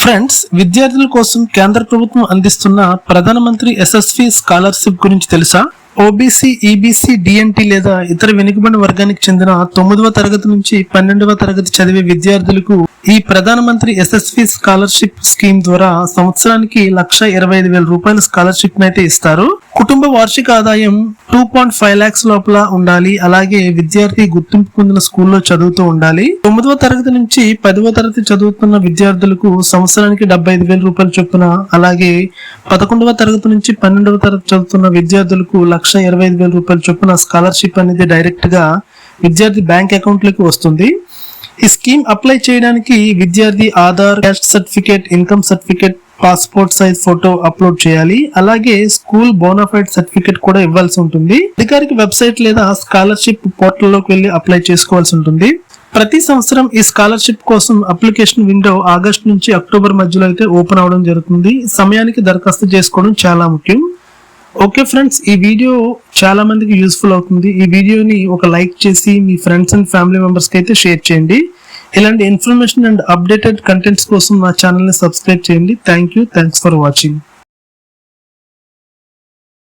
Friends విద్యార్థుల కోసం కేంద్ర ప్రభుత్వం అందిస్తున్న ప్రధానమంత్రి ఎస్ఎస్వి స్కాలర్షిప్ గురించి తెలుసా? ఓబీసీ ఈబీసీ డిఎన్టీ లేదా ఇతర వెనుకబడిన వర్గానికి చెందిన తొమ్మిదవ తరగతి నుంచి పన్నెండవ తరగతి చదివే విద్యార్థులకు ఈ ప్రధానమంత్రి ఎస్ఎస్వి స్కాలర్షిప్ స్కీమ్ ద్వారా సంవత్సరానికి లక్ష ఇరవై ఐదు వేల రూపాయల స్కాలర్షిప్ అయితే ఇస్తారు. కుటుంబ వార్షిక ఆదాయం టూ పాయింట్ ఫైవ్ లాక్స్ లోపల ఉండాలి. అలాగే విద్యార్థి గుర్తింపు పొందిన స్కూల్లో చదువుతూ ఉండాలి. తొమ్మిదవ తరగతి నుంచి పదవ తరగతి చదువుతున్న విద్యార్థులకు సంవత్సరానికి డెబ్బై ఐదు వేల రూపాయలు చొప్పున అలాగే పదకొండవ తరగతి నుంచి పన్నెండవ తరగతి చదువుతున్న విద్యార్థులకు లక్ష ఇరవై ఐదు వేల రూపాయల చొప్పున స్కాలర్షిప్ అనేది డైరెక్ట్గా విద్యార్థి బ్యాంక్ అకౌంట్లోకి వస్తుంది. ఈ స్కీమ్ అప్లై చేయడానికి విద్యార్థి Aadhaar caste certificate income certificate passport size photo upload చేయాలి. అలాగే స్కూల్ బోనాఫైడ్ సర్టిఫికేట్ కూడా ఇవ్వాల్సి ఉంటుంది. అధికారిక వెబ్సైట్ లేదా స్కాలర్షిప్ పోర్టల్లోకి వెళ్ళి అప్లై చేసుకోవాల్సి ఉంటుంది. ప్రతి సంవత్సరం ఈ స్కాలర్షిప్ కోసం అప్లికేషన్ విండో ఆగస్ట్ నుంచి అక్టోబర్ మధ్యలో అయితే ఓపెన్ అవడం జరుగుతుంది. సమయానికి దరఖాస్తు చేసుకోవడం చాలా ముఖ్యం. ఓకే ఫ్రెండ్స్ ఈ వీడియో చాలా మందికి యూస్ఫుల్ అవుతుంది. ఈ వీడియోని ఒక లైక్ చేసి మీ ఫ్రెండ్స్ అండ్ ఫ్యామిలీ మెంబర్స్కి అయితే షేర్ చేయండి. ఇలాంటి ఇన్ఫర్మేషన్ అండ్ అప్డేటెడ్ కంటెంట్స్ కోసం నా ఛానల్ని సబ్స్క్రైబ్ చేయండి. Thank you thanks for watching